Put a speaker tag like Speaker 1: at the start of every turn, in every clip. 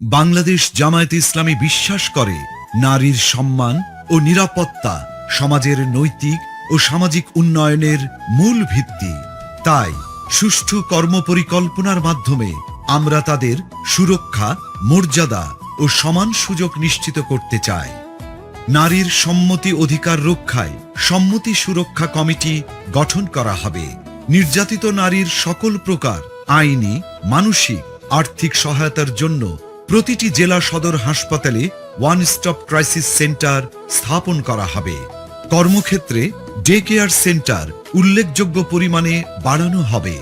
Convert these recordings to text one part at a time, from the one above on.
Speaker 1: বাংলাদেশ জামায়াতে ইসলামী বিশ্বাস করে নারীর সম্মান ও নিরাপত্তা সমাজের নৈতিক ও সামাজিক উন্নয়নের মূল ভিত্তি। তাই সুষ্ঠু কর্মপরিকল্পনার মাধ্যমে আমরা তাদের সুরক্ষা, মর্যাদা ও সমান সুযোগ নিশ্চিত করতে চাই। নারীর সম্মতি অধিকার রক্ষায় সম্মতি সুরক্ষা কমিটি গঠন করা হবে। নির্যাতিত নারীর সকল প্রকার আইনি, মানসিক, আর্থিক সহায়তার জন্য প্রতিটি জেলা সদর হাসপাতালে ওয়ান স্টপ ক্রাইসিস সেন্টার স্থাপন করা হবে। কর্মক্ষেত্রে ডে কেয়ার সেন্টার উল্লেখযোগ্য পরিমাণে বাড়ানো হবে।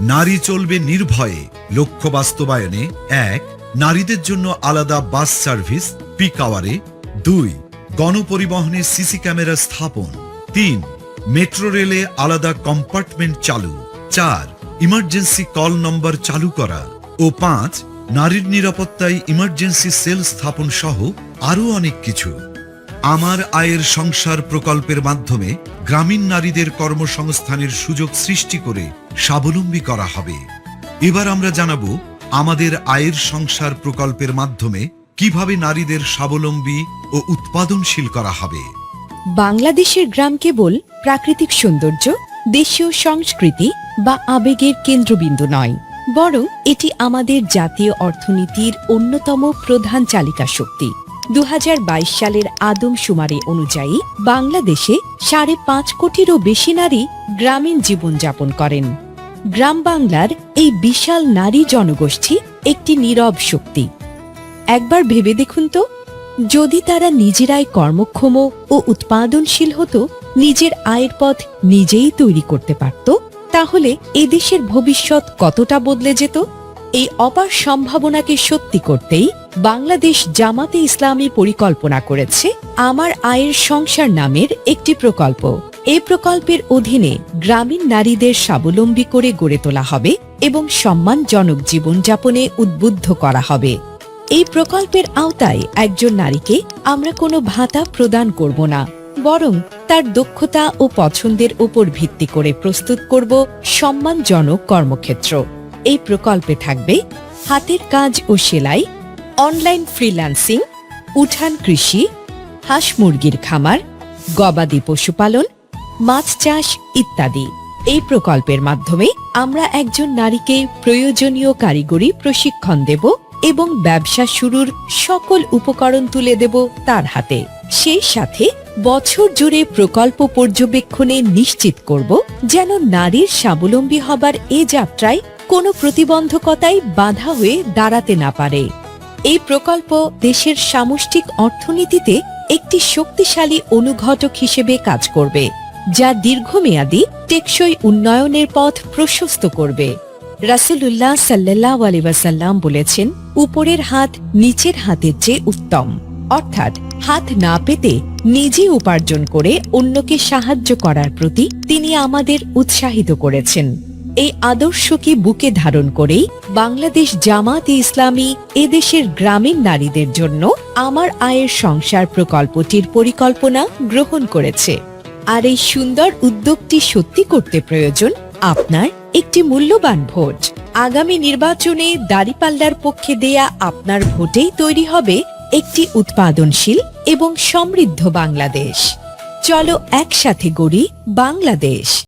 Speaker 1: নারী চলবে নির্ভয়ে। লক্ষ্য বাস্তবায়নে এক, নারীদের জন্য আলাদা বাস সার্ভিস, পিক আওয়ারে। দুই, গণপরিবহনে সিসি ক্যামেরা স্থাপন। তিন, মেট্রো রেলে আলাদা কম্পার্টমেন্ট চালু। চার, ইমার্জেন্সি কল নম্বর চালু করা। ও পাঁচ নারীর নিরাপত্তায় ইমার্জেন্সি সেল স্থাপন সহ আরও অনেক কিছু। আমার আয়ের সংসার প্রকল্পের মাধ্যমে গ্রামীণ নারীদের কর্মসংস্থানের সুযোগ সৃষ্টি করে স্বাবলম্বী করা হবে। এবার আমরা জানাব আমাদের আয়ের সংসার প্রকল্পের মাধ্যমে কীভাবে নারীদের স্বাবলম্বী ও উৎপাদনশীল করা হবে।
Speaker 2: বাংলাদেশের গ্রাম কেবল প্রাকৃতিক সৌন্দর্য, দেশীয় সংস্কৃতি বা আবেগের কেন্দ্রবিন্দু নয়। বরং এটি আমাদের জাতীয় অর্থনীতির অন্যতম প্রধান চালিকা শক্তি। দু হাজার বাইশ সালের আদমশুমারি অনুযায়ী বাংলাদেশে সাড়ে পাঁচ কোটিরও বেশি নারী গ্রামীণ জীবনযাপন করেন। গ্রাম বাংলার এই বিশাল নারী জনগোষ্ঠী একটি নীরব শক্তি। একবার ভেবে দেখুন তো, যদি তারা নিজেরাই কর্মক্ষম ও উৎপাদনশীল হতো, নিজের আয়ের পথ নিজেই তৈরি করতে পারত তাহলে এদেশের ভবিষ্যৎ কতটা বদলে যেত? এই অপার সম্ভাবনাকে সত্যি করতেই বাংলাদেশ জামাতে ইসলামী পরিকল্পনা করেছে আমার আয়ের সংসার নামের একটি প্রকল্প। এই প্রকল্পের অধীনে গ্রামীণ নারীদের স্বাবলম্বী করে গড়ে তোলা হবে এবং সম্মানজনক জীবনযাপনে উদ্বুদ্ধ করা হবে। এই প্রকল্পের আওতায় একজন নারীকে আমরা কোনো ভাতা প্রদান করব না। বরং তার দক্ষতা ও পছন্দের উপর ভিত্তি করে প্রস্তুত করব সম্মানজনক কর্মক্ষেত্র। এই প্রকল্পে থাকবে হাতের কাজ ও সেলাই, অনলাইন ফ্রিল্যান্সিং, উঠান কৃষি, হাঁস মুরগির খামার, গবাদি পশুপালন, মাছ চাষ ইত্যাদি। এই প্রকল্পের মাধ্যমে আমরা একজন নারীকে প্রয়োজনীয় কারিগরি প্রশিক্ষণ দেব এবং ব্যবসা শুরুর সকল উপকরণ তুলে দেব তার হাতে। সেই সাথে বছর জুড়ে প্রকল্প পর্যবেক্ষণে নিশ্চিত করব যেন নারীর স্বাবলম্বী হবার এ যাত্রায় কোনো প্রতিবন্ধকতাই বাধা হয়ে দাঁড়াতে না পারে। এই প্রকল্প দেশের সামষ্টিক অর্থনীতিতে একটি শক্তিশালী অনুঘটক হিসেবে কাজ করবে, যা দীর্ঘমেয়াদী টেকসই উন্নয়নের পথ প্রশস্ত করবে। রাসূলুল্লাহ সাল্লাহ আলিবাসাল্লাম বলেছেন, উপরের হাত নিচের হাতের চেয়ে উত্তম। অর্থাৎ হাত না পেতে নিজে উপার্জন করে অন্যকে সাহায্য করার প্রতি তিনি আমাদের উৎসাহিত করেছেন। এই আদর্শকে বুকে ধারণ করেই বাংলাদেশ জামাত ইসলামী এদেশের গ্রামীণ নারীদের জন্য আমার আয়ের সংসার প্রকল্পটির পরিকল্পনা গ্রহণ করেছে। আর এই সুন্দর উদ্যোগটি সত্যি করতে প্রয়োজন আপনার একটি মূল্যবান ভোট। আগামী নির্বাচনে দাঁড়িপাল্লার পক্ষে দেয়া আপনার ভোটেই তৈরি হবে একটি উৎপাদনশীল এবং সমৃদ্ধ বাংলাদেশ। চলো একসাথে গড়ি বাংলাদেশ।